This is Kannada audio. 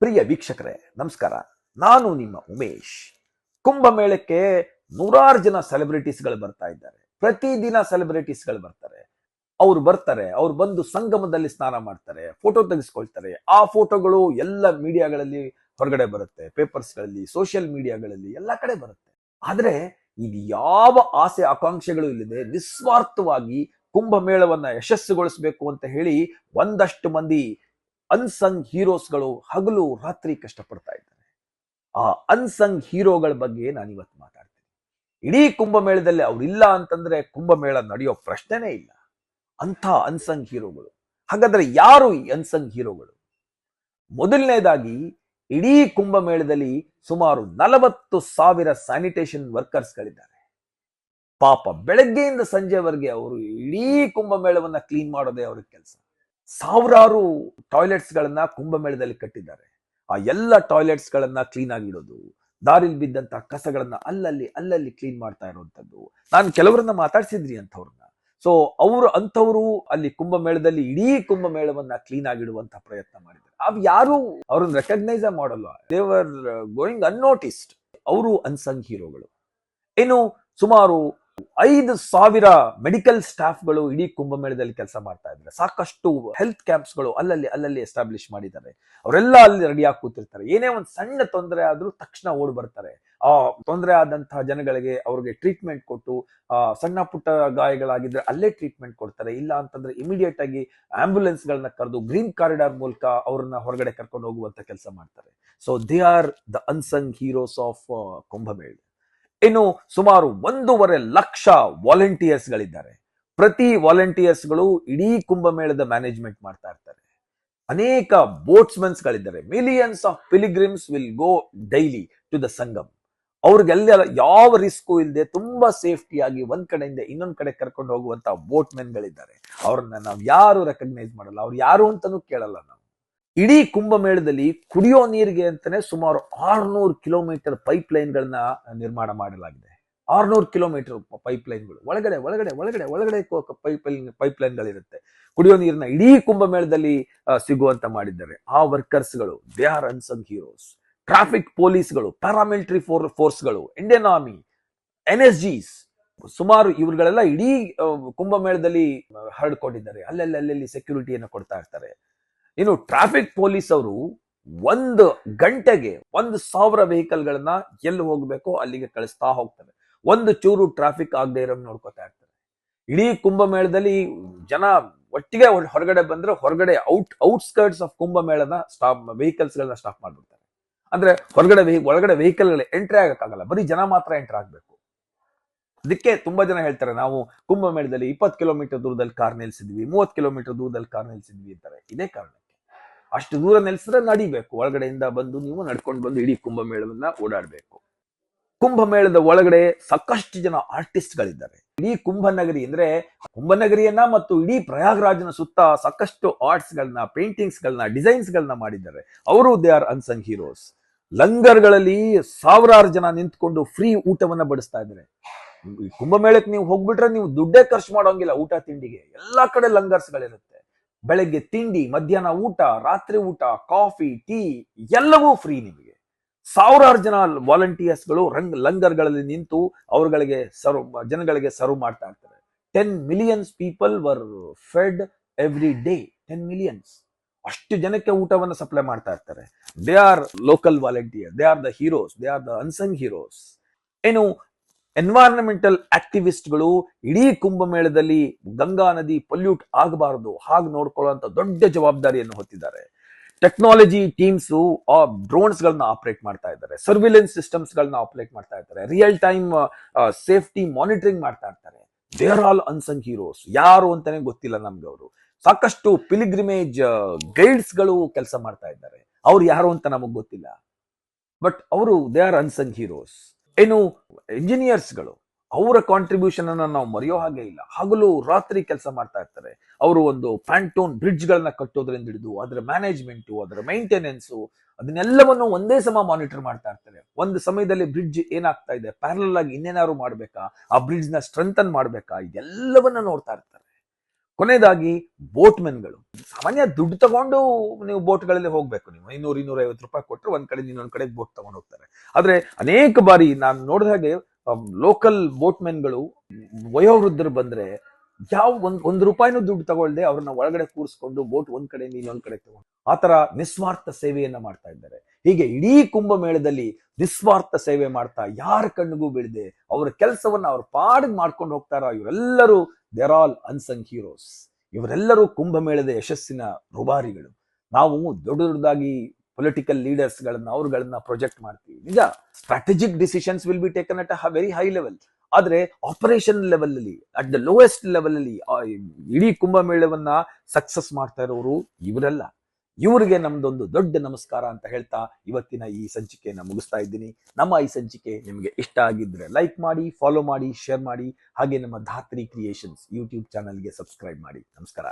ಪ್ರಿಯ ವೀಕ್ಷಕರೇ, ನಮಸ್ಕಾರ. ನಾನು ನಿಮ್ಮ ಉಮೇಶ್. ಕುಂಭಮೇಳಕ್ಕೆ ನೂರಾರು ಜನ ಸೆಲೆಬ್ರಿಟೀಸ್ಗಳು ಬರ್ತಾ ಇದ್ದಾರೆ. ಪ್ರತಿದಿನ ಸೆಲೆಬ್ರಿಟೀಸ್ಗಳು ಬರ್ತಾರೆ. ಅವ್ರು ಬರ್ತಾರೆ, ಅವ್ರು ಬಂದು ಸಂಗಮದಲ್ಲಿ ಸ್ನಾನ ಮಾಡ್ತಾರೆ, ಫೋಟೋ ತೆಗೆಸ್ಕೊಳ್ತಾರೆ. ಆ ಫೋಟೋಗಳು ಎಲ್ಲ ಮೀಡಿಯಾಗಳಲ್ಲಿ ಹೊರಗಡೆ ಬರುತ್ತೆ. ಪೇಪರ್ಸ್ಗಳಲ್ಲಿ, ಸೋಷಿಯಲ್ ಮೀಡಿಯಾಗಳಲ್ಲಿ ಎಲ್ಲ ಕಡೆ ಬರುತ್ತೆ. ಆದರೆ ಇದು ಯಾವ ಆಸೆ, ಆಕಾಂಕ್ಷೆಗಳು ಇಲ್ಲದೆ ನಿಸ್ವಾರ್ಥವಾಗಿ ಕುಂಭಮೇಳವನ್ನ ಯಶಸ್ಸುಗೊಳಿಸಬೇಕು ಅಂತ ಹೇಳಿ ಒಂದಷ್ಟು ಮಂದಿ ಅನ್ಸಂಗ್ ಹೀರೋಸ್ಗಳು ಹಗಲು ರಾತ್ರಿ ಕಷ್ಟಪಡ್ತಾ ಇದ್ದಾರೆ. ಆ ಅನ್ಸಂಗ್ ಹೀರೋಗಳ ಬಗ್ಗೆ ನಾನು ಇವತ್ತು ಮಾತಾಡ್ತೀನಿ. ಇಡೀ ಕುಂಭಮೇಳದಲ್ಲಿ ಇಲ್ಲ ಅಂತಂದ್ರೆ ಕುಂಭಮೇಳ ನಡೆಯೋ ಪ್ರಶ್ನೆನೇ ಇಲ್ಲ. ಅಂಥ ಅನ್ಸಂಗ್ ಹೀರೋಗಳು ಹಾಗಾದ್ರೆ ಯಾರು ಈ ಅನ್ಸಂಗ್ ಹೀರೋಗಳು ಮೊದಲನೇದಾಗಿ ಇಡೀ ಕುಂಭಮೇಳದಲ್ಲಿ ಸುಮಾರು ನಲವತ್ತು ಸಾವಿರ ಸ್ಯಾನಿಟೇಷನ್ ವರ್ಕರ್ಸ್ಗಳಿದ್ದಾರೆ ಪಾಪ ಬೆಳಗ್ಗೆಯಿಂದ ಸಂಜೆವರೆಗೆ ಅವರು ಇಡೀ ಕುಂಭಮೇಳವನ್ನ ಕ್ಲೀನ್ ಮಾಡೋದೇ ಅವ್ರ ಕೆಲಸ. ಸಾವಿರಾರು ಟಾಯ್ಲೆಟ್ಸ್ ಗಳನ್ನ ಕುಂಭಮೇಳದಲ್ಲಿ ಕಟ್ಟಿದ್ದಾರೆ. ಆ ಎಲ್ಲ ಟಾಯ್ಲೆಟ್ಸ್ ಗಳನ್ನ ಕ್ಲೀನ್ ಆಗಿಡೋದು ದಾರಿಲಿ ಬಿದ್ದಂತ ಕಸಗಳನ್ನ ಅಲ್ಲಲ್ಲಿ ಅಲ್ಲಲ್ಲಿ ಕ್ಲೀನ್ ಮಾಡ್ತಾ ಇರುವಂತದ್ದು ನಾನು ಕೆಲವರನ್ನ ಮಾತಾಡ್ಸಿದ್ರಿ ಅಂಥವ್ರನ್ನ. ಸೊ, ಅವರು, ಅಂಥವ್ರು ಅಲ್ಲಿ ಕುಂಭಮೇಳದಲ್ಲಿ ಇಡೀ ಕುಂಭಮೇಳವನ್ನ ಕ್ಲೀನ್ ಆಗಿಡುವಂತ ಪ್ರಯತ್ನ ಮಾಡಿದ್ದಾರೆ. ಅವ್ ಯಾರು ಅವ್ರನ್ನ ರೆಕಗ್ನೈಸ್ ಮಾಡಲ್ಲ. ದೇವರ್ ಗೋಯಿಂಗ್ ಅನ್ನೋಟಿಸ್ಡ್. ಅವರು ಅನ್ಸಂಗ್ ಹೀರೋಗಳು. ಇನ್ನು ಸುಮಾರು ಐದು ಸಾವಿರ ಮೆಡಿಕಲ್ ಸ್ಟಾಫ್ಗಳು ಇಡೀ ಕುಂಭಮೇಳದಲ್ಲಿ ಕೆಲಸ ಮಾಡ್ತಾ ಇದ್ದಾರೆ ಸಾಕಷ್ಟು ಹೆಲ್ತ್ ಕ್ಯಾಂಪ್ಸ್ಗಳು ಅಲ್ಲಲ್ಲಿ ಅಲ್ಲಲ್ಲಿ ಎಸ್ಟಾಬ್ಲಿಷ್ ಮಾಡಿದ್ದಾರೆ. ಅವರೆಲ್ಲ ಅಲ್ಲಿ ರೆಡಿ ಆಗಿ ಕೂತಿರ್ತಾರೆ. ಏನೇ ಒಂದು ಸಣ್ಣ ತೊಂದರೆ ಆದ್ರೂ ತಕ್ಷಣ ಓಡ್ ಬರ್ತಾರೆ. ಆ ತೊಂದರೆ ಆದಂತಹ ಜನಗಳಿಗೆ ಅವ್ರಿಗೆ ಟ್ರೀಟ್ಮೆಂಟ್ ಕೊಟ್ಟು ಸಣ್ಣ ಪುಟ್ಟ ಗಾಯಗಳಾಗಿದ್ರೆ ಅಲ್ಲೇ ಟ್ರೀಟ್ಮೆಂಟ್ ಕೊಡ್ತಾರೆ. ಇಲ್ಲ ಅಂತಂದ್ರೆ ಇಮಿಡಿಯೇಟ್ ಆಗಿ ಆಂಬ್ಯುಲೆನ್ಸ್ ಗಳನ್ನ ಕರೆದು ಗ್ರೀನ್ ಕಾರಿಡಾರ್ ಮೂಲಕ ಅವ್ರನ್ನ ಹೊರಗಡೆ ಕರ್ಕೊಂಡು ಹೋಗುವಂತ ಕೆಲಸ ಮಾಡ್ತಾರೆ. So they are the unsung heroes of Kumbh Mela. ಇನ್ನು ಸುಮಾರು ಒಂದೂವರೆ ಲಕ್ಷ ವಾಲಂಟಿಯರ್ಸ್ ಗಳಿದ್ದಾರೆ ಪ್ರತಿ ವಾಲಂಟಿಯರ್ಸ್ಗಳು ಇಡೀ ಕುಂಭಮೇಳದ ಮ್ಯಾನೇಜ್ಮೆಂಟ್ ಮಾಡ್ತಾ ಇರ್ತಾರೆ. ಅನೇಕ boatsmen ಗಳಿದ್ದಾರೆ millions of pilgrims will go daily to the Sangam. ಅವ್ರಿಗೆಲ್ಲ ಯಾವ ರಿಸ್ಕು ಇಲ್ಲದೆ ತುಂಬಾ ಸೇಫ್ಟಿಯಾಗಿ ಒಂದ್ ಕಡೆಯಿಂದ ಇನ್ನೊಂದ್ ಕಡೆ ಕರ್ಕೊಂಡು ಹೋಗುವಂತ ಬೋಟ್ ಮೆನ್ ಗಳಿದ್ದಾರೆ ಅವ್ರನ್ನ ನಾವು ಯಾರು ರೆಕಗ್ನೈಸ್ ಮಾಡಲ್ಲ. ಅವ್ರು ಯಾರು ಅಂತಾನೂ ಕೇಳಲ್ಲ ನಾವು. ಇಡೀ ಕುಂಭಮೇಳದಲ್ಲಿ ಕುಡಿಯೋ ನೀರಿಗೆ ಅಂತಾನೆ ಸುಮಾರು ಆರ್ನೂರು ಕಿಲೋಮೀಟರ್ ಪೈಪ್ ಲೈನ್ಗಳನ್ನ ನಿರ್ಮಾಣ ಮಾಡಲಾಗಿದೆ. ಆರ್ನೂರು ಕಿಲೋಮೀಟರ್ ಪೈಪ್ ಲೈನ್ಗಳು ಒಳಗಡೆ ಒಳಗಡೆ ಒಳಗಡೆ ಒಳಗಡೆ ಪೈಪ್ ಲೈನ್, ಪೈಪ್ ಲೈನ್ಗಳಿರುತ್ತೆ ಕುಡಿಯೋ ನೀರನ್ನ ಇಡೀ ಕುಂಭಮೇಳದಲ್ಲಿ ಸಿಗುವಂತ ಮಾಡಿದ್ದಾರೆ. ಆ ವರ್ಕರ್ಸ್ಗಳು they are unsung heroes. Traffic ಪೊಲೀಸ್ಗಳು paramilitary for ಫೋರ್ಸ್ಗಳು Indian army, N S Gs, ಸುಮಾರು ಇವ್ರುಗಳೆಲ್ಲ ಇಡೀ ಕುಂಭಮೇಳದಲ್ಲಿ ಹರಡ್ಕೊಂಡಿದ್ದಾರೆ. ಅಲ್ಲೆಲ್ಲಿ ಅಲ್ಲೆಲ್ಲಿ ಸೆಕ್ಯೂರಿಟಿಯನ್ನು ಕೊಡ್ತಾ ಇರ್ತಾರೆ. ಇನ್ನು ಟ್ರಾಫಿಕ್ ಪೊಲೀಸ್ ಅವರು ಒಂದು ಗಂಟೆಗೆ ಒಂದು ಸಾವಿರ ವೆಹಿಕಲ್ ಗಳನ್ನ ಎಲ್ಲಿ ಹೋಗ್ಬೇಕೋ ಅಲ್ಲಿಗೆ ಕಳಿಸ್ತಾ ಹೋಗ್ತಾರೆ ಒಂದು ಚೂರು ಟ್ರಾಫಿಕ್ ಆಗದೆ ಇರೋ ನೋಡ್ಕೊತಾ ಇರ್ತಾರೆ. ಇಡೀ ಕುಂಭಮೇಳದಲ್ಲಿ ಜನ ಒಟ್ಟಿಗೆ ಹೊರಗಡೆ ಬಂದ್ರೆ ಹೊರಗಡೆ ಔಟ್ ಔಟ್ಸ್ಕರ್ಟ್ಸ್ ಆಫ್ ಕುಂಭಮೇಳನ ಸ್ಟಾಪ್ ವೆಹಿಕಲ್ಸ್ ಗಳನ್ನ ಸ್ಟಾಪ್ ಮಾಡ್ಬಿಡ್ತಾರೆ. ಅಂದ್ರೆ ಹೊರಗಡೆ ಒಳಗಡೆ ವೆಹಿಕಲ್ಗಳ ಎಂಟ್ರಿ ಆಗಕ್ಕಾಗಲ್ಲ. ಬರೀ ಜನ ಮಾತ್ರ ಎಂಟ್ರ್ ಆಗ್ಬೇಕು. ಅದಕ್ಕೆ ತುಂಬಾ ಜನ ಹೇಳ್ತಾರೆ, ನಾವು ಕುಂಭಮೇಳದಲ್ಲಿ ಇಪ್ಪತ್ತು ಕಿಲೋಮೀಟರ್ ದೂರದಲ್ಲಿ ಕಾರ್ ನಿಲ್ಸಿದ್ವಿ, ಮೂವತ್ತು ಕಿಲೋಮೀಟರ್ ದೂರದಲ್ಲಿ ಕಾರ್ ನಿಲ್ಸಿದ್ವಿ ಅಂತಾರೆ. ಇದೇ ಕಾರಣಕ್ಕೆ ಅಷ್ಟು ದೂರ ನೆಲೆಸಿದ್ರೆ ನಡಿಬೇಕು. ಒಳಗಡೆಯಿಂದ ಬಂದು ನೀವು ನಡ್ಕೊಂಡು ಬಂದು ಇಡೀ ಕುಂಭಮೇಳವನ್ನ ಓಡಾಡಬೇಕು. ಕುಂಭಮೇಳದ ಒಳಗಡೆ ಸಾಕಷ್ಟು ಜನ ಆರ್ಟಿಸ್ಟ್ ಗಳಿದ್ದಾರೆ ಇಡೀ ಕುಂಭನಗರಿ ಅಂದ್ರೆ ಕುಂಭನಗರಿಯನ್ನ ಮತ್ತು ಇಡೀ ಪ್ರಯಾಗರಾಜನ ಸುತ್ತ ಸಾಕಷ್ಟು ಆರ್ಟ್ಸ್ ಗಳನ್ನ ಪೇಂಟಿಂಗ್ಸ್ ಗಳನ್ನ ಡಿಸೈನ್ಸ್ ಗಳನ್ನ ಮಾಡಿದ್ದಾರೆ. ಅವರು ದೇ ಆರ್ ಅನ್ಸಂಗ್ ಹೀರೋಸ್. ಲಂಗರ್ಗಳಲ್ಲಿ ಸಾವಿರಾರು ಜನ ನಿಂತ್ಕೊಂಡು ಫ್ರೀ ಊಟವನ್ನ ಬಡಿಸ್ತಾ ಇದ್ದಾರೆ. ಕುಂಭಮೇಳಕ್ಕೆ ನೀವು ಹೋಗ್ಬಿಟ್ರೆ ನೀವು ದುಡ್ಡೇ ಖರ್ಚು ಮಾಡೋಂಗಿಲ್ಲ ಊಟ, ತಿಂಡಿಗೆ. ಎಲ್ಲಾ ಕಡೆ ಲಂಗರ್ಸ್ ಗಳಿರುತ್ತೆ ಬೆಳಗ್ಗೆ ತಿಂಡಿ, ಮಧ್ಯಾಹ್ನ ಊಟ, ರಾತ್ರಿ ಊಟ, ಕಾಫಿ, ಟೀ, ಎಲ್ಲವೂ ಫ್ರೀ ನಿಮಗೆ. ಸಾವಿರಾರು ಜನ ವಾಲಂಟಿಯರ್ಸ್ಗಳು ರಂಗ್, ಲಂಗರ್ಗಳಲ್ಲಿ ನಿಂತು ಅವರುಗಳಿಗೆ ಸರ್ವ್ ಜನಗಳಿಗೆ ಸರ್ವ್ ಮಾಡ್ತಾ ಇರ್ತಾರೆ. Ten millions people were fed every day ten millions ಅಷ್ಟು ಜನಕ್ಕೆ ಊಟವನ್ನು ಸಪ್ಲೈ ಮಾಡ್ತಾ ಇರ್ತಾರೆ. They are local volunteer they are the heroes they are the unsung heroes ಏನು ಎನ್ವೈರನ್ಮೆಂಟಲ್ ಆಕ್ಟಿವಿಸ್ಟ್ಗಳು ಇಡೀ ಕುಂಭಮೇಳದಲ್ಲಿ ಗಂಗಾ ನದಿ ಪೊಲ್ಯೂಟ್ ಆಗಬಾರದು, ಹಾಗೆ ನೋಡ್ಕೊಳ್ಳುವಂತ ದೊಡ್ಡ ಜವಾಬ್ದಾರಿಯನ್ನು ಹೊತ್ತಿದ್ದಾರೆ. ಟೆಕ್ನಾಲಜಿ ಟೀಮ್ಸ್ ಆ ಡ್ರೋನ್ಸ್ ಗಳನ್ನ ಆಪರೇಟ್ ಮಾಡ್ತಾ ಇದ್ದಾರೆ. ಸರ್ವಿಲೆನ್ಸ್ ಸಿಸ್ಟಮ್ಸ್ ಗಳನ್ನ ಆಪರೇಟ್ ಮಾಡ್ತಾ ಇದ್ದಾರೆ. ರಿಯಲ್ ಟೈಮ್ ಸೇಫ್ಟಿ ಮಾನಿಟರಿಂಗ್ ಮಾಡ್ತಾ ಇರ್ತಾರೆ they are all unsung heroes ಯಾರು ಅಂತಾನೆ ಗೊತ್ತಿಲ್ಲ ನಮ್ಗೆ ಅವರು. ಸಾಕಷ್ಟು ಪಿಲಿಗ್ರಿಮೇಜ್ ಗೈಡ್ಸ್ಗಳು ಕೆಲಸ ಮಾಡ್ತಾ ಇದ್ದಾರೆ. ಅವ್ರು ಯಾರು ಅಂತ ನಮಗ್ ಗೊತ್ತಿಲ್ಲ. ಬಟ್ ಅವರು ದೇ ಆರ್ ಅನ್ಸಂಗ್ ಹೀರೋಸ್ ಏನು ಇಂಜಿನಿಯರ್ಸ್ಗಳು ಅವರ ಕಾಂಟ್ರಿಬ್ಯೂಷನ್ ಅನ್ನ ನಾವು ಮರೆಯೋ ಹಾಗೆ ಇಲ್ಲ. ಹಗಲು ರಾತ್ರಿ ಕೆಲಸ ಮಾಡ್ತಾ ಇರ್ತಾರೆ. ಅವರು ಒಂದು ಫ್ಯಾಂಟೋನ್ ಬ್ರಿಡ್ಜ್ ಗಳನ್ನ ಕಟ್ಟೋದ್ರಿಂದ ಹಿಡಿದು ಅದರ ಮ್ಯಾನೇಜ್ಮೆಂಟ್ ಅದರ ಮೈಂಟೆನೆನ್ಸು ಅದನ್ನೆಲ್ಲವನ್ನು ಒಂದೇ ಸಮ ಮಾನಿಟರ್ ಮಾಡ್ತಾ ಇರ್ತಾರೆ. ಒಂದು ಸಮಯದಲ್ಲಿ ಬ್ರಿಡ್ಜ್ ಏನಾಗ್ತಾ ಇದೆ? ಪ್ಯಾರಲ್ ಆಗಿ ಇನ್ನೇನಾದ್ರು ಮಾಡ್ಬೇಕಾ? ಆ ಬ್ರಿಡ್ಜ್ನ ಸ್ಟ್ರೆಂಥನ್ ಮಾಡ್ಬೇಕಾ? ಇದೆಲ್ಲವನ್ನ ನೋಡ್ತಾ ಇರ್ತಾರೆ. ಕೊನೆಯದಾಗಿ ಬೋಟ್ಮೆನ್ಗಳು ಸಾಮಾನ್ಯ ದುಡ್ಡು ತಗೊಂಡು ನೀವು ಬೋಟ್ಗಳಲ್ಲಿ ಹೋಗ್ಬೇಕು ನೀವು. ಇನ್ನೂರು ಇನ್ನೂರ ಐವತ್ತು ರೂಪಾಯಿ ಕೊಟ್ಟರೆ ಒಂದ್ ಕಡೆ ಇನ್ನೊಂದ್ ಕಡೆ ಬೋಟ್ ತಗೊಂಡು ಹೋಗ್ತಾರೆ. ಆದ್ರೆ ಅನೇಕ ಬಾರಿ ನಾನು ನೋಡಿದ ಹಾಗೆ ಲೋಕಲ್ ಬೋಟ್ಮೆನ್ಗಳು ವಯೋವೃದ್ಧರು ಬಂದ್ರೆ ಯಾವ ಒಂದ್ ಒಂದ್ ರೂಪಾಯಿನೂ ದುಡ್ಡು ತಗೊಳ್ದೆ ಅವ್ರನ್ನ ಒಳಗಡೆ ಕೂರಿಸ್ಕೊಂಡು ಬೋಟ್ ಒಂದ್ ಕಡೆಯಿಂದ ಇನ್ನೊಂದ್ ಕಡೆ ತಗೊಂಡು ಆತರ ನಿಸ್ವಾರ್ಥ ಸೇವೆಯನ್ನ ಮಾಡ್ತಾ ಇದ್ದಾರೆ. ಹೀಗೆ ಇಡೀ ಕುಂಭಮೇಳದಲ್ಲಿ ನಿಸ್ವಾರ್ಥ ಸೇವೆ ಮಾಡ್ತಾ ಯಾರ ಕಣ್ಣಿಗೂ ಬೀಳದೆ ಅವರ ಕೆಲಸವನ್ನ ಅವ್ರ ಪಾಡಿಗೆ ಮಾಡ್ಕೊಂಡು ಹೋಗ್ತಾರ ಇವರೆಲ್ಲರೂ ದೇರ್ ಆಲ್ ಅನ್ಸಂಗ್ ಹೀರೋಸ್ ಇವರೆಲ್ಲರೂ ಕುಂಭಮೇಳದ ಯಶಸ್ಸಿನ ರುಬಾರಿಗಳು. ನಾವು ದೊಡ್ಡ ದೊಡ್ಡದಾಗಿ ಪೊಲಿಟಿಕಲ್ ಲೀಡರ್ಸ್ಗಳನ್ನು ಅವ್ರುಗಳನ್ನ ಪ್ರೊಜೆಕ್ಟ್ ಮಾಡ್ತೀವಿ. ನಿಜ strategic decisions will be taken at a very high level ಆದ್ರೆ ಆಪರೇಷನ್ ಲೆವೆಲ್ ಅಲ್ಲಿ ಅಟ್ ದ ಲೋಯೆಸ್ಟ್ ಲೆವೆಲ್ ಅಲ್ಲಿ ಇಡೀ ಕುಂಭಮೇಳವನ್ನ ಸಕ್ಸಸ್ ಮಾಡ್ತಾ ಇರೋರು ಇವರೆಲ್ಲ. ಇವರಿಗೆ ನಮ್ದೊಂದು ದೊಡ್ಡ ನಮಸ್ಕಾರ ಅಂತ ಹೇಳ್ತಾ ಇವತ್ತಿನ ಈ ಸಂಚಿಕೆಯನ್ನು ಮುಗಿಸ್ತಾ ಇದ್ದೀನಿ. ನಮ್ಮ ಈ ಸಂಚಿಕೆ ನಿಮಗೆ ಇಷ್ಟ ಆಗಿದ್ರೆ ಲೈಕ್ ಮಾಡಿ ಫಾಲೋ ಮಾಡಿ ಶೇರ್ ಮಾಡಿ, ಹಾಗೆ ನಮ್ಮ ಧಾತ್ರಿ ಕ್ರಿಯೇಷನ್ಸ್ ಯೂಟ್ಯೂಬ್ ಚಾನಲ್ಗೆ ಸಬ್ಸ್ಕ್ರೈಬ್ ಮಾಡಿ. ನಮಸ್ಕಾರ.